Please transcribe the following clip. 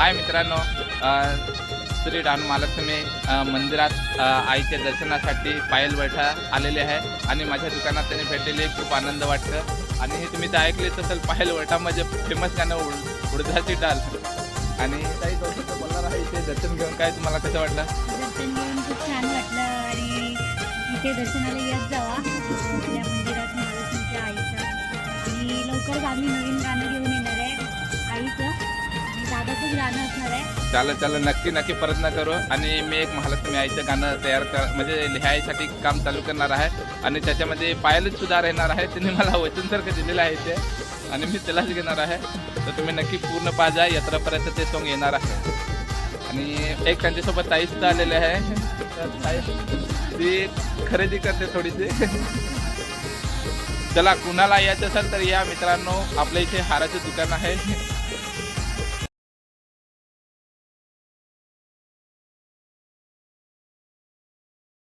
हाय मित्रांनो. श्री डान महालक्ष्मी मंदिरात आईच्या दर्शनासाठी पायल बैठा आलेले आहे आणि माझ्या दुकानात त्यांनी भेटलेले खूप आनंद वाटतं. आणि हे तुम्ही तर ऐकलेच असेल पायल बैठा म्हणजे फेमस गाणं उड उडदाची डाल आणि काही गोष्ट बोलणार आहे इथे दर्शन घेऊन काय तुम्हाला कसं वाटलं? दर्शन घेऊन खूप छान वाटलं आणि इथे दर्शनाला येत जावा. आपल्या मंदिरात महालक्ष्मीच्या आईचं. आणि लवकरच आम्ही नवीन गाणं घेऊन आणि गाणं असणार आहे. चालेल चालेल. नक्की नक्की प्रयत्न करू. आणि मी एक महालक्ष्मी आईचं गाणं तयार कर म्हणजे लिहायसाठी काम चालू करणार आहे. आणि त्याच्यामध्ये पायलच सुद्धा राहणार आहे. तिने मला वचनसारखं दिलेलं आहे ते आणि मी त्यालाच घेणार आहे. तर तुम्ही नक्की पूर्ण पाजा. यात्रापर्यंत ते सॉंग येणार आहे. आणि एक त्यांच्यासोबत ताई सुद्धा आलेले आहे. तर ताई ती खरेदी करते थोडीशी. चला कुणाला यायचं असेल तर या मित्रांनो. आपल्या इथे हाराचं दुकान आहे.